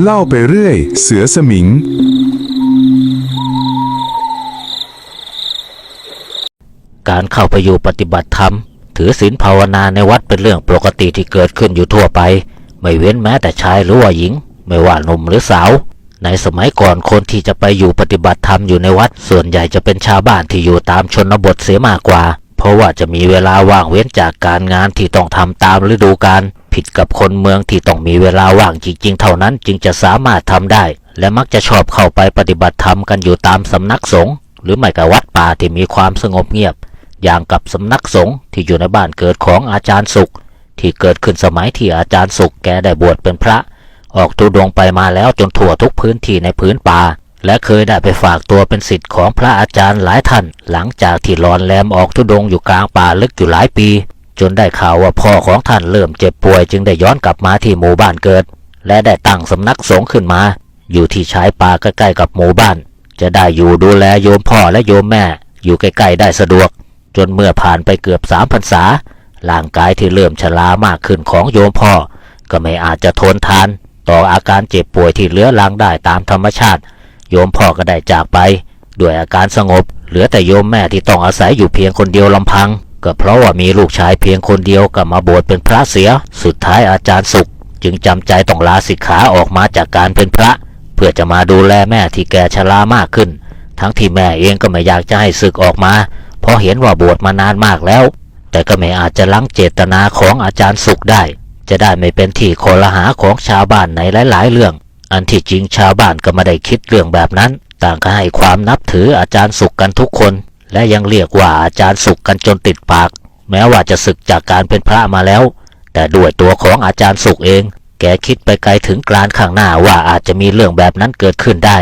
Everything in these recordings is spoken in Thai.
เล่าไปเรื่อย เสือสมิง การเข้าไปอยู่ปฏิบัติธรรม ถือศีลภาวนาในวัดเป็นเรื่องปกติที่เกิดขึ้นอยู่ทั่วไป ไม่เว้นแม้แต่ชายหรือว่าหญิง ไม่ว่าหนุ่มหรือสาว ในสมัยก่อนคนที่จะไปอยู่ปฏิบัติธรรมอยู่ในวัด ส่วนใหญ่จะเป็นชาวบ้านที่อยู่ตามชนบทเสียมากกว่า เพราะว่าจะมีเวลาว่างเว้นจากการงานที่ต้องทำตามฤดูกาลผิดกับคนเมืองที่ต้องมีเวลาว่างจริง ๆ เท่านั้นจึงจะสามารถทำได้ และมักจะชอบเข้าไปปฏิบัติธรรมกันอยู่ตามสำนักสงฆ์หรือไม่ก็วัดป่าที่มีความสงบเงียบ อย่างกับสำนักสงฆ์ที่อยู่ในบ้านเกิดของอาจารย์สุข ที่เกิดขึ้นสมัยที่อาจารย์สุขแกได้บวชเป็นพระ ออกทุดงไปมาแล้วจนทั่วทุกพื้นที่ในพื้นป่า และเคยได้ไปฝากตัวเป็นศิษย์ของพระอาจารย์หลายท่าน หลังจากที่รอนแรมออกทุดงอยู่กลางป่าลึกอยู่หลายปี จนได้ข่าวว่าพ่อของท่านเริ่มเจ็บป่วยจึงได้ย้อนกลับมาที่หมู่บ้านเกิด และได้ตั้งสำนักสงฆ์ขึ้นมา อยู่ที่ชายป่าใกล้ๆกับหมู่บ้าน จะได้อยู่ดูแลโยมพ่อและโยมแม่ อยู่ใกล้ๆได้สะดวก จนเมื่อผ่านไปเกือบสามพรรษาร่างกายที่เริ่มชรามากขึ้นของโยมพ่อ ก็ไม่อาจจะทนทาน ต่ออาการเจ็บป่วยที่เลื้อรังได้ตามธรรมชาติ โยมพ่อก็ได้จากไป ด้วยอาการสงบ เหลือแต่โยมแม่ที่ต้องอาศัยอยู่เพียงคนเดียวลำพัง ก็เพราะว่ามีลูกชายเพียงคนเดียวก็มาบวชเป็นพระเสีย สุดท้ายอาจารย์สุข จึงจำใจต้องลาสิกขาออกมาจากการเป็นพระ เพื่อจะมาดูแลแม่ที่แก่ชรามากขึ้น ทั้งที่แม่เองก็ไม่อยากจะให้ศึกออกมา เพราะเห็นว่าบวชมานานมากแล้ว แต่ก็ไม่อาจจะลังเจตนาของอาจารย์สุขได้ จะได้ไม่เป็นที่โคลหาของชาวบ้านในหลาย ๆ เรื่อง อันที่จริงชาวบ้านก็ไม่ได้คิดเรื่องแบบนั้น ต่างก็ให้ความนับถืออาจารย์สุขกันทุกคน และยังเรียกว่าอาจารย์สุขกันจนติดปาก แม้ว่าจะศึกจากการเป็นพระมาแล้ว แต่ด้วยตัวของอาจารย์สุขเอง แกคิดไปไกลถึงกลานข้างหน้าว่าอาจจะมีเรื่องแบบนั้นเกิดขึ้นได้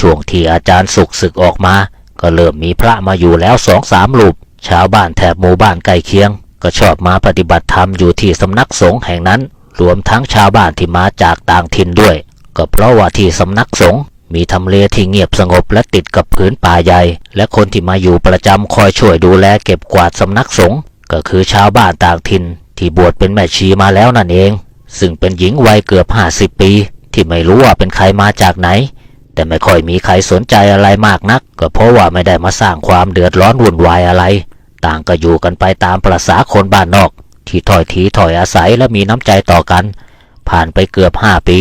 ช่วงที่อาจารย์สุขศึกออกมา ก็เริ่มมีพระมาอยู่แล้วสองสามรูปชาวบ้านแถบหมู่บ้านใกล้เคียง ก็ชอบมาปฏิบัติธรรมอยู่ที่สำนักสงฆ์แห่งนั้น รวมทั้งชาวบ้านที่มาจากต่างถิ่นด้วย ก็เพราะว่าที่สำนักสงฆ์มีทำเลที่เงียบสงบและติดกับผืนป่าใหญ่ และคนที่มาอยู่ประจำคอยช่วยดูแลเก็บกวาดสำนักสงฆ์ก็คือชาวบ้านต่างถิ่น ที่บวชเป็นแม่ชีมาแล้วนั่นเอง ซึ่งเป็นหญิงวัยเกือบห้าสิบปี ที่ไม่รู้ว่าเป็นใครมาจากไหน แต่ไม่ค่อยมีใครสนใจอะไรมากนัก ก็เพราะว่าไม่ได้มาสร้างความเดือดร้อนวุ่นวายอะไร ต่างก็อยู่กันไปตามประษาคนบ้านนอก ที่ถอยทีถอยอาศัยและมีน้ำใจต่อกัน ผ่านไปเกือบห้าปี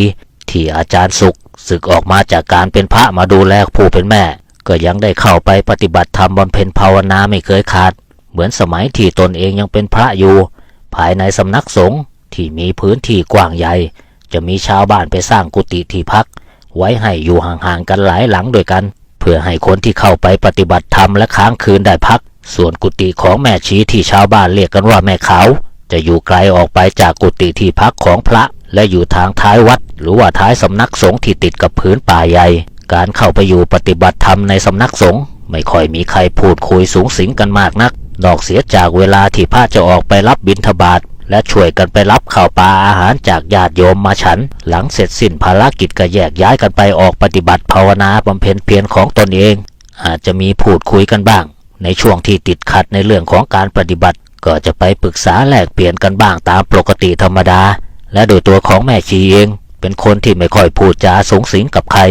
ที่อาจารย์สุขศึกออกมาจากการเป็นพระมาดูแลผู้เป็นแม่ ก็ยังได้เข้าไปปฏิบัติธรรมบำเพ็ญภาวนาไม่เคยขาด เหมือนสมัยที่ตนเองยังเป็นพระอยู่ ภายในสำนักสงฆ์ที่มีพื้นที่กว้างใหญ่ จะมีชาวบ้านไปสร้างกุฏิที่พัก ไว้ให้อยู่ห่างๆกันหลายหลังด้วยกัน เพื่อให้คนที่เข้าไปปฏิบัติธรรมและค้างคืนได้พัก ส่วนกุฏิของแม่ชีที่ชาวบ้านเรียกกันว่าแม่เขา จะอยู่ไกลออกไปจากกุฏิที่พักของพระ และอยู่ทางท้ายวัด หรือว่าท้ายสำนักสงฆ์ที่ติดกับพื้นป่าใหญ่ การเข้าไปอยู่ปฏิบัติธรรมในสำนักสงฆ์ไม่ค่อยมีใครพูดคุยสูงสิงกันมากนัก นอกเสียจากเวลาที่พระจะออกไปรับบิณฑบาตและช่วยกันไปรับข้าวปลาอาหารจากญาติโยมมาฉัน หลังเสร็จสิ้นภารกิจก็แยกย้ายกันไปออกปฏิบัติภาวนาบำเพ็ญเพียรของตนเอง อาจจะมีพูดคุยกันบ้าง ในช่วงที่ติดขัดในเรื่องของการปฏิบัติ ก็จะไปปรึกษาแลกเปลี่ยนกันบ้างตามปกติธรรมดา และโดยตัวของแม่ชีเอง เป็นคนที่ไม่ค่อยพูดจาสูงสิงกับใคร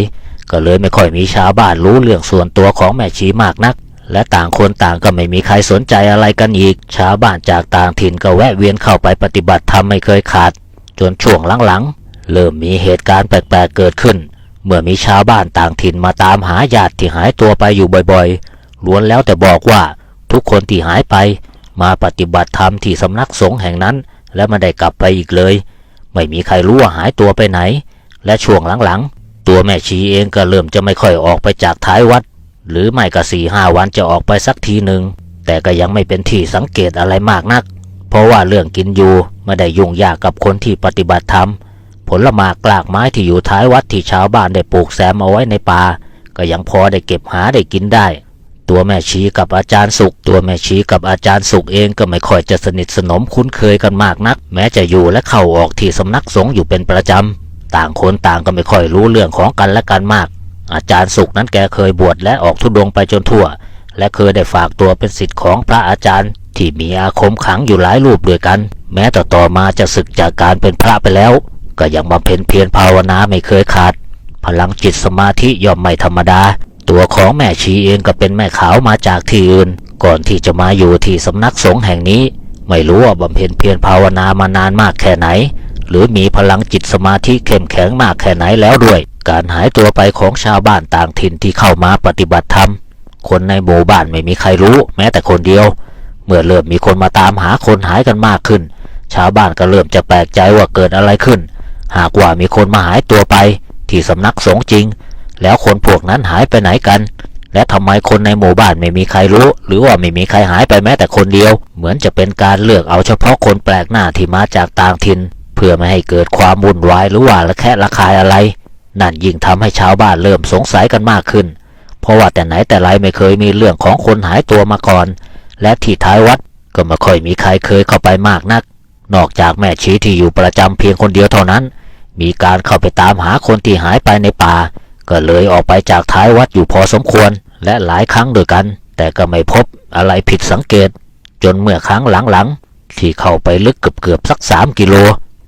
ก็เลยไม่ค่อยมีชาวบ้านรู้เรื่องส่วนตัวของแม่ชีมากนัก และต่างคนต่างก็ไม่มีใครสนใจอะไรกันอีก ชาวบ้านจากต่างถิ่นก็แวะเวียนเข้าไปปฏิบัติธรรมไม่เคยขาด จนช่วงหลังๆเริ่มมีเหตุการณ์แปลกๆเกิดขึ้น เมื่อมีชาวบ้านต่างถิ่นมาตามหาญาติที่หายตัวไปอยู่บ่อยๆล้วนแล้วแต่บอกว่าทุกคนที่หายไป มาปฏิบัติธรรมที่สำนักสงฆ์แห่งนั้น และไม่ได้กลับไปอีกเลย ไม่มีใครรู้ว่าหายตัวไปไหน และช่วงหลังๆ ตัวแม่ชีเองก็เริ่มจะไม่ค่อยออกไปจากท้ายวัด หรือไม่ก็สี่ห้าวันจะออกไปสักทีหนึ่ง แต่ก็ยังไม่เป็นที่สังเกตอะไรมากนัก เพราะว่าเรื่องกินอยู่ไม่ได้ยุ่งยากกับคนที่ปฏิบัติธรรม ผลไม้กลากไม้ที่อยู่ท้ายวัดที่ชาวบ้านได้ปลูกแซมเอาไว้ในป่าก็ยังพอได้เก็บหาได้กินได้ ตัวแม่ชีกับอาจารย์สุข ตัวแม่ชีกับอาจารย์สุขเองก็ไม่ค่อยจะสนิทสนมคุ้นเคยกันมากนัก แม้จะอยู่และเข้าออกที่สำนักสงฆ์อยู่เป็นประจำต่างคนต่างก็ไม่ค่อยรู้เรื่องของกันและกันมาก อาจารย์สุขนั้นแกเคยบวชและออกทุดงค์ไปจนทั่ว และเคยได้ฝากตัวเป็นศิษย์ของพระอาจารย์ ที่มีอาคมขังอยู่หลายรูปด้วยกัน แม้แต่ต่อมาจะศึกจากการเป็นพระไปแล้ว ก็ยังบำเพ็ญเพียรภาวนาไม่เคยขาด พลังจิตสมาธิย่อมไม่ธรรมดา ตัวของแม่ชีเองก็เป็นแม่ขาวมาจากที่อื่น ก่อนที่จะมาอยู่ที่สำนักสงฆ์แห่งนี้ ไม่รู้ว่าบำเพ็ญเพียรภาวนามานานมากแค่ไหน หรือมีพลังจิตสมาธิเข้มแข็งมากแค่ไหนแล้วด้วย การหายตัวไปของชาวบ้านต่างถิ่นที่เข้ามาปฏิบัติธรรม คนในหมู่บ้านไม่มีใครรู้ แม้แต่คนเดียว เมื่อเริ่มมีคนมาตามหาคนหายกันมากขึ้น ชาวบ้านก็เริ่มจะแปลกใจว่าเกิดอะไรขึ้น หากว่ามีคนมาหายตัวไป ที่สำนักสงฆ์จริง แล้วคนพวกนั้นหายไปไหนกัน และทำไมคนในหมู่บ้านไม่มีใครรู้ หรือว่าไม่มีใครหายไปแม้แต่คนเดียว เหมือนจะเป็นการเลือกเอาเฉพาะคนแปลกหน้าที่มาจากต่างถิ่นเพื่อไม่ให้เกิดความวุ่นวายหรือว่าระแคะระคายอะไร นั่นยิ่งทำให้ชาวบ้านเริ่มสงสัยกันมากขึ้น เพราะว่าแต่ไหนแต่ไรไม่เคยมีเรื่องของคนหายตัวมาก่อน และที่ท้ายวัดก็ไม่ค่อยมีใครเคยเข้าไปมากนัก นอกจากแม่ชีที่อยู่ประจำเพียงคนเดียวเท่านั้น มีการเข้าไปตามหาคนที่หายไปในป่า ก็เลยออกไปจากท้ายวัดอยู่พอสมควร และหลายครั้งด้วยกัน แต่ก็ไม่พบอะไรผิดสังเกต จนเมื่อครั้งหลังๆ ที่เข้าไปลึกเกือบๆสักสามกิโล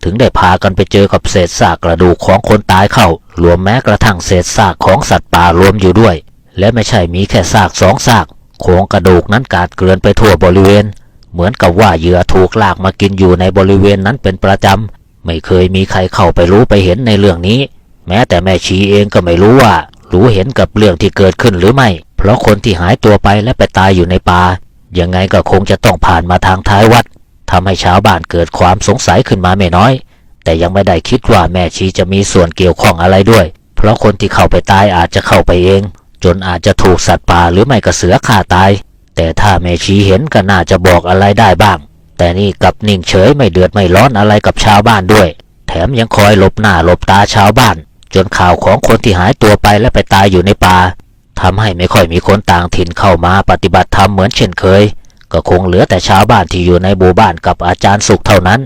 ถึงได้พากันไปเจอกับเศษซากกระดูกของคนตายเข้า รวมแม้กระทั่งเศษซากของสัตว์ป่ารวมอยู่ด้วย และไม่ใช่มีแค่ซากสองซากโครงกระดูกนั้นกาดเกลื่อนไปทั่วบริเวณ เหมือนกับว่าเหยื่อถูกลากมากินอยู่ในบริเวณนั้นเป็นประจำไม่เคยมีใครเข้าไปรู้ไปเห็นในเรื่องนี้ แม้แต่แม่ชีเองก็ไม่รู้ว่า รู้เห็นกับเรื่องที่เกิดขึ้นหรือไม่ เพราะคนที่หายตัวไปและไปตายอยู่ในป่ายังไงก็คงจะต้องผ่านมาทางท้ายวัดทำให้ชาวบ้านเกิดความสงสัยขึ้นมาไม่น้อย แต่ยังไม่ได้คิดว่าแม่ชีจะมีส่วนเกี่ยวข้องอะไรด้วย เพราะคนที่เข้าไปตายอาจจะเข้าไปเอง จนอาจจะถูกสัตว์ป่าหรือไม่ก็เสือฆ่าตาย แต่ถ้าแม่ชีเห็นก็น่าจะบอกอะไรได้บ้าง แต่นี่กับนิ่งเฉยไม่เดือดไม่ร้อนอะไรกับชาวบ้านด้วย แถมยังคอยหลบหน้าหลบตาชาวบ้าน จนข่าวของคนที่หายตัวไปและไปตายอยู่ในป่าทำให้ไม่ค่อยมีคนต่างถิ่นเข้ามาปฏิบัติธรรมเหมือนเช่นเคย ก็คงเหลือแต่ชาวบ้านที่อยู่ในหมู่บ้านกับอาจารย์สุขเท่านั้น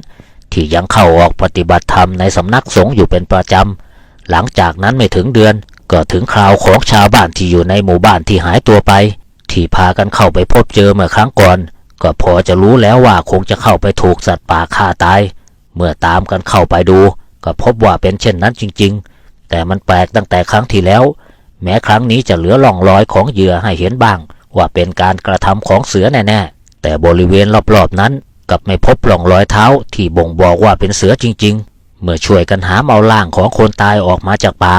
ที่ยังเข้าออกปฏิบัติธรรมในสำนักสงฆ์อยู่เป็นประจำหลังจากนั้นไม่ถึงเดือน ก็ถึงคราวของชาวบ้านที่อยู่ในหมู่บ้านที่หายตัวไป ที่พากันเข้าไปพบเจอเมื่อครั้งก่อน ก็พอจะรู้แล้วว่าคงจะเข้าไปถูกสัตว์ป่าฆ่าตาย เมื่อตามกันเข้าไปดู ก็พบว่าเป็นเช่นนั้นจริง ๆ แต่มันแปลกตั้งแต่ครั้งที่แล้ว แม้ครั้งนี้จะเหลือร่องรอยของเหยื่อให้เห็นบ้าง ว่าเป็นการกระทำของเสือแน่ๆ แต่บริเวณรอบๆนั้นกับไม่พบร่องรอยเท้าที่บ่งบอกว่าเป็นเสือจริง ๆ เมื่อช่วยกันหามเอาร่างของคนตายออกมาจากป่า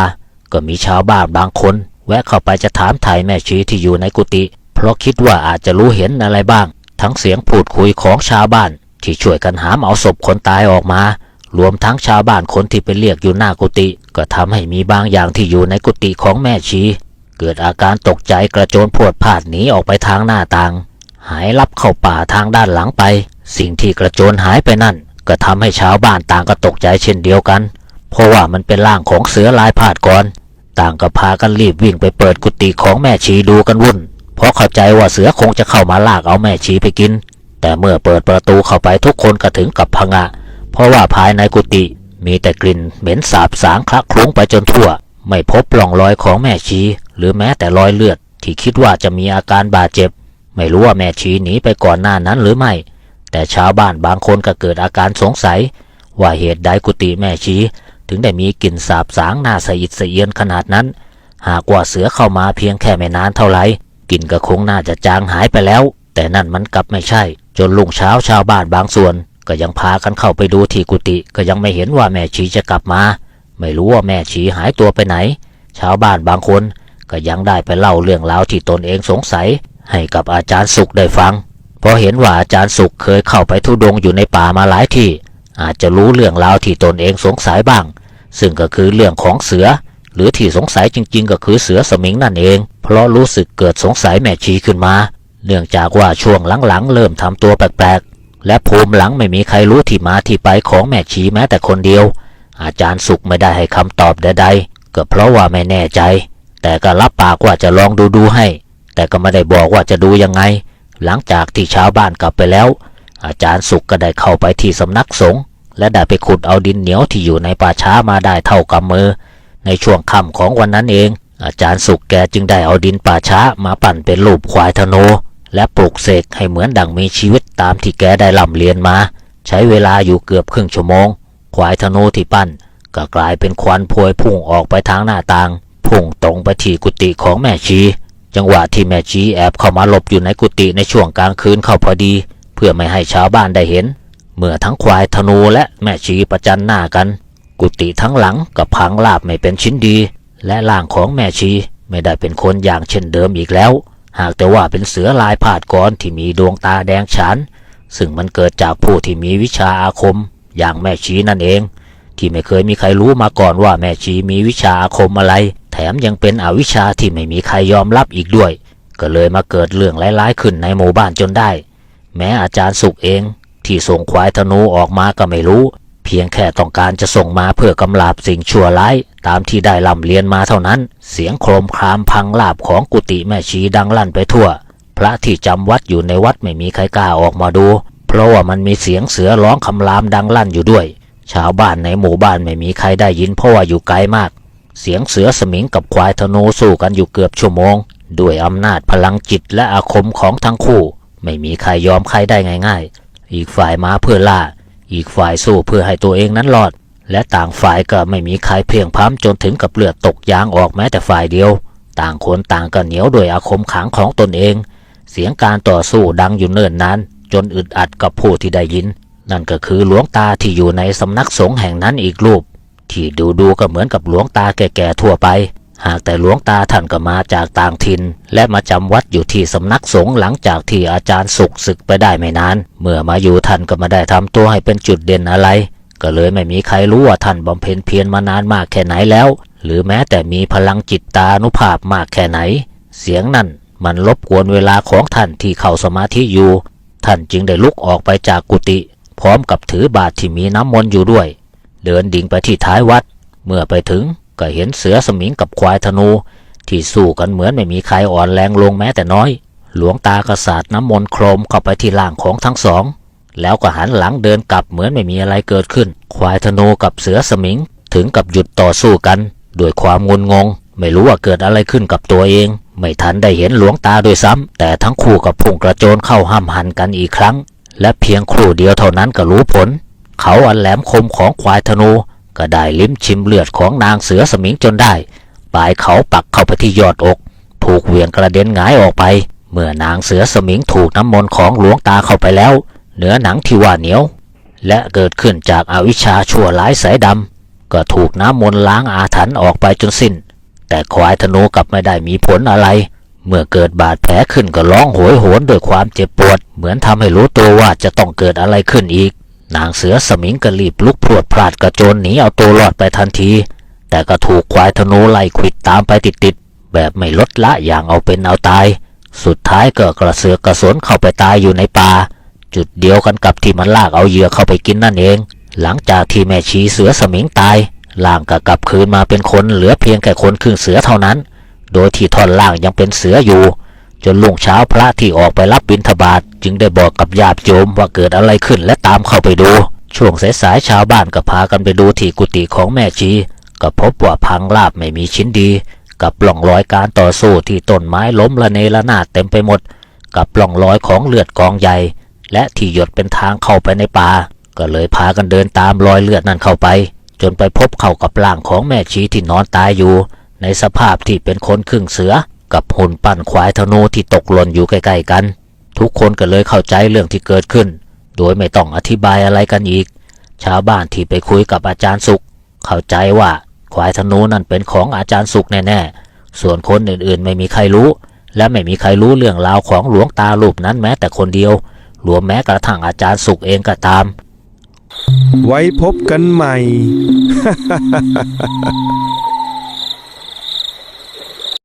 ก็มีชาวบ้านบางคน แวะเข้าไปจะถามถ่ายแม่ชีที่อยู่ในกุฏิเพราะคิดว่าอาจจะรู้เห็นอะไรบ้าง ทั้งเสียงพูดคุยของชาวบ้าน ที่ช่วยกันหามเอาศพคนตายออกมา รวมทั้งชาวบ้านคนที่ไปเรียกอยู่หน้ากุฏิ ก็ทำให้มีบางอย่างที่อยู่ในกุฏิของแม่ชี เกิดอาการตกใจกระโจนพวดพาดหนีออกไปทางหน้าต่าง หายลับเข้าป่าทางด้านหลังไป สิ่งที่กระโจนหายไปนั่น ก็ทำให้ชาวบ้านต่างก็ตกใจเช่นเดียวกัน เพราะว่ามันเป็นร่างของเสือลายพาดก่อน ต่างก็พากันรีบวิ่งไปเปิดกุฏิของแม่ชีดูกันวุ่น เพราะเข้าใจว่าเสือคงจะเข้ามาลากเอาแม่ชีไปกิน แต่เมื่อเปิดประตูเข้าไปทุกคนก็ถึงกับพงะ เพราะว่าภายในกุฏิ มีแต่กลิ่นเหม็นสาบสางคละคลุ้งไปจนทั่ว ไม่พบร่องรอยของแม่ชี หรือแม้แต่รอยเลือด ที่คิดว่าจะมีอาการบาดเจ็บ ไม่รู้ว่าแม่ชีหนีไปก่อนหน้านั้นหรือไม่ แต่ชาวบ้านบางคนก็เกิดอาการสงสัย ว่าเหตุใดกุฏิแม่ชีถึงได้มีกลิ่นสาบสางน่าสะอิดสะเอียนขนาดนั้น หากว่าเสือเข้ามาเพียงแค่ไม่นานเท่าไหร่กลิ่นก็คงน่าจะจางหายไปแล้ว แต่นั่นมันกลับไม่ใช่ จนลุงเช้าชาวบ้านบางส่วน ก็ยังพากันเข้าไปดูที่กุฏิก็ยังไม่เห็นว่าแม่ชีจะกลับมา ไม่รู้ว่าแม่ชีหายตัวไปไหน ชาวบ้านบางคนก็ยังได้ไปเล่าเรื่องราวที่ตนเองสงสัย ให้กับอาจารย์สุขได้ฟัง เพราะเห็นว่าอาจารย์สุขเคยเข้าไปทุดงอยู่ในป่ามาหลายที่ อาจจะรู้เรื่องราวที่ตนเองสงสัยบ้าง ซึ่งก็คือเรื่องของเสือ หรือที่สงสัยจริง ๆ ก็คือเสือสมิงนั่นเอง เพราะรู้สึกเกิดสงสัยแม่ชีขึ้นมา เนื่องจากว่าช่วงหลังๆเริ่มทำตัวแปลกๆ และภูมิหลังไม่มีใครรู้ที่มาที่ไปของแม่ชีแม้แต่คนเดียว อาจารย์สุขไม่ได้ให้คำตอบใดๆก็เพราะว่าไม่แน่ใจ แต่ก็รับปากว่าจะลองดูดูๆให้ แต่ก็ไม่ได้บอกว่าจะดูยังไง หลังจากที่ชาวบ้านกลับไปแล้ว อาจารย์สุขก็ได้เข้าไปที่สำนักสงฆ์และได้ไปขุดเอาดินเหนียวที่อยู่ในป่าช้ามาได้เท่ากำมือ ในช่วงค่ำของวันนั้นเอง อาจารย์สุขแกจึงได้เอาดินป่าช้ามาปั่นเป็นรูปควายธนู และปลุกเสกให้เหมือนดังมีชีวิตตามที่แกได้ล่ำเรียนมา ใช้เวลาอยู่เกือบครึ่งชั่วโมง ควายธนูที่ปั้น ก็กลายเป็นควันพวยพุ่งออกไปทางหน้าต่าง พุ่งตรงไปที่กุฏิของแม่ชี จังหวะที่แม่ชีแอบเข้ามาหลบอยู่ในกุฏิในช่วงกลางคืนเข้าพอดี เพื่อไม่ให้ชาวบ้านได้เห็น เมื่อทั้งควายธนูและแม่ชีประจันหน้ากัน กุฏิทั้งหลังกับพังลาบไม่เป็นชิ้นดี และร่างของแม่ชีไม่ได้เป็นคนอย่างเช่นเดิมอีกแล้ว หากแต่ว่าเป็นเสือลายผาดกรที่มีดวงตาแดงฉานซึ่งมันเกิดจากผู้ที่มีวิชาอาคม อย่างแม่ชีนั่นเอง ที่ไม่เคยมีใครรู้มาก่อนว่าแม่ชีมีวิชาอาคมอะไร แถมยังเป็นอวิชาที่ไม่มีใครยอมรับอีกด้วย ก็เลยมาเกิดเรื่องร้ายๆขึ้นในหมู่บ้านจนได้ แม้อาจารย์สุกเอง ที่ส่งควายธนูออกมาก็ไม่รู้ เพียงแค่ต้องการจะส่งมาเพื่อกำลาบสิ่งชั่วร้ายตามที่ได้ล่ำเรียนมาเท่านั้น เสียงโครมครามพังลาบของกุฏิแม่ชีดังลั่นไปทั่ว พระที่จำวัดอยู่ในวัดไม่มีใครกล้าออกมาดู เพราะว่ามันมีเสียงเสือร้องคำรามดังลั่นอยู่ด้วย ชาวบ้านในหมู่บ้านไม่มีใครได้ยินเพราะว่าอยู่ไกลมาก เสียงเสือสมิงกับควายธนูสู้กันอยู่เกือบชั่วโมง ด้วยอำนาจพลังจิตและอาคมของทั้งคู่ ไม่มีใครยอมใครได้ง่าย ๆ อีกฝ่ายมาเพื่อล่า อีกฝ่ายสู้เพื่อให้ตัวเองนั้นรอด และต่างฝ่ายก็ไม่มีใครเพียงพ้ำจนถึงกับเลือดตกยางออกแม้แต่ฝ่ายเดียว ต่างคนต่างก็เหนียวด้วยอาคมขังของตนเอง เสียงการต่อสู้ดังอยู่เนิ่นนานจนอึดอัดกับผู้ที่ได้ยิน นั่นก็คือหลวงตาที่อยู่ในสำนักสงฆ์แห่งนั้นอีกรูป ที่ดูดูก็เหมือนกับหลวงตาแก่ๆทั่วไป หากแต่หลวงตาท่านก็มาจากต่างถิ่นและมาจำวัดอยู่ที่สำนักสงฆ์หลังจากที่อาจารย์สุกศึกไปได้ไม่นาน เมื่อมาอยู่ท่านก็มาได้ทำตัวให้เป็นจุดเด่นอะไร ก็เลยไม่มีใครรู้ว่าท่านบำเพ็ญเพียรมานานมากแค่ไหนแล้ว หรือแม้แต่มีพลังจิตตานุภาพมากแค่ไหน เสียงนั่นมันรบกวนเวลาของท่านที่เข้าสมาธิอยู่ ท่านจึงได้ลุกออกไปจากกุฏิพร้อมกับถือบาตรที่มีน้ำมนต์อยู่ด้วย เดินดิ่งไปที่ท้ายวัด เมื่อไปถึงก็เห็นเสือสมิงกับควายธนู ที่สู้กันเหมือนไม่มีใครอ่อนแรงลงแม้แต่น้อย หลวงตากษัตริย์น้ำมนต์โครมเข้าไปที่ล่างของทั้งสอง แล้วก็หันหลังเดินกลับเหมือนไม่มีอะไรเกิดขึ้น ควายธนูกับเสือสมิง ถึงกับหยุดต่อสู้กันด้วยความงุนงง ไม่รู้ว่าเกิดอะไรขึ้นกับตัวเอง ไม่ทันได้เห็นหลวงตาโดวยซ้ำแต่ทั้งคู่กับพุ่งกระโจนเข้าห้ามหันกันอีกครั้ง และเพียงครู่เดียวเท่านั้นก็รู้ผล เขาอันแหลมคมของควายธนู ก็ได้ลิ้มชิมเลือดของนางเสือสมิงจนได้ปลายเขาปักเข้าไปที่ยอดอก ถูกเหวี่ยงกระเด็นหงายออกไป เมื่อนางเสือสมิงถูกน้ำมนต์ของหลวงตาเข้าไปแล้ว เนื้อหนังที่ว่าเหนียว และเกิดขึ้นจากอาวิชชาชั่วร้ายสายดำก็ถูกน้ำมนต์ล้างอาถรรพ์ออกไปจนสิ้น แต่ควายธนูกลับไม่ได้มีผลอะไร เมื่อเกิดบาดแผลขึ้นก็ร้องโหยโหนด้วยความเจ็บปวด เหมือนทำให้รู้ตัวว่าจะต้องเกิดอะไรขึ้นอีก นางเสือสมิงก็รีบลุกพรวดพลาดกระโจนหนีเอาตัวรอดไปทันที แต่ก็ถูกควายธนูไล่ขวิดตามไปติดๆแบบไม่ลดละอย่างเอาเป็นเอาตาย สุดท้ายก็กระเสือกกระสนเข้าไปตายอยู่ในป่า จุดเดียวกันกับที่มันลากเอาเหยื่อเข้าไปกินนั่นเอง หลังจากที่แม่ชีเสือสมิงตายล่างก็กลับคืนมาเป็นคนเหลือเพียงแค่คนครึ่งเสือเท่านั้น โดยที่ท่อนล่างยังเป็นเสืออยู่ จนลุงเช้าพระที่ออกไปรับบิณฑบาตจึงได้บอกกับญาติโยมว่าเกิดอะไรขึ้นและตามเข้าไปดู ช่วงสายๆชาวบ้านก็พากันไปดูที่กุฏิของแม่ชีก็พบว่าพังราบไม่มีชิ้นดี กับปล่องรอยการต่อสู้ที่ต้นไม้ล้มละเนระนาดเต็มไปหมด กับปล่องรอยของเลือดกองใหญ่ และที่หยดเป็นทางเข้าไปในป่าก็เลยพากันเดินตามรอยเลือดนั่นเข้าไป จนไปพบเข้ากับร่างของแม่ชีที่นอนตายอยู่ ในสภาพที่เป็นคนครึ่งเสือ กับหุ่นปั้นควายธนูที่ตกหล่นอยู่ใกล้ๆกัน ทุกคนก็เลยเข้าใจเรื่องที่เกิดขึ้น โดยไม่ต้องอธิบายอะไรกันอีก ชาวบ้านที่ไปคุยกับอาจารย์สุข เข้าใจว่าควายธนูนั่นเป็นของอาจารย์สุขแน่ๆส่วนคนอื่นๆ ไม่มีใครรู้ และไม่มีใครรู้เรื่องราวของหลวงตารูปนั้นแม้แต่คนเดียว รวมแม้กระทั่งอาจารย์สุขเองก็ตาม ไว้พบกันใหม่